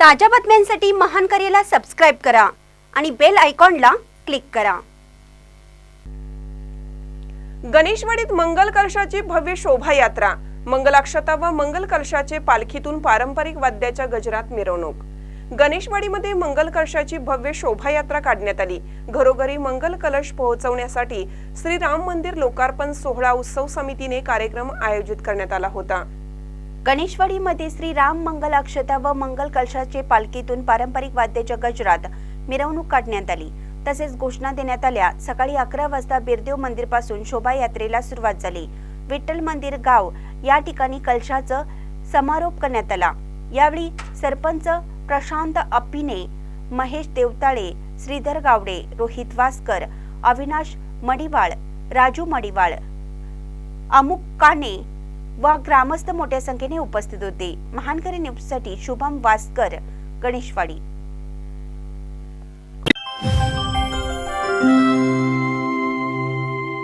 ताज्या बातम्यांसाठी महान करेला सबस्क्राईब करा आणि बेल आयकॉनला क्लिक करा. गणेशवाडीत मंगल कलशाची भव्य शोभायात्रा. मंगलाक्षता व मंगल कलशाचे पालखीतून पारंपरिक वाद्याच्या गजरात मिरवणूक. गणेशवाडीमध्ये मंगल कलशाची भव्य शोभायात्रा काढण्यात आली. घरोघरी मंगल कलश पोहोचवण्यासाठी श्री राम मंदिर लोकार्पण सोहळा उत्सव समितीने कार्यक्रम आयोजित करण्यात आला होता. गणेशवाडीमध्ये श्री राम मंगल अक्षता व मंगल कलशाचे पालखीतून पारंपरिक वाद्याच्या गजरात मिरवणूक काढण्यात आली. तसेच घोषणा देण्यात आल्या. सकाळी अकरा वाजता बिरदेव मंदिरपासून शोभायात्रेला सुरुवात झाली. विठ्ठल मंदिर गाव या ठिकाणी कलशाचं समारोप करण्यात आला. यावेळी सरपंच प्रशांत अप्पिने महेश देवताळे श्रीधर गावडे रोहित वासकर अविनाश मडिवाळ राजू मडिवाळ अमुक काने व ग्रामस्थ मोठ्या संख्येने उपस्थित होते. महानकरी न्यूजसाठी शुभम वासकर गणेशवाडी.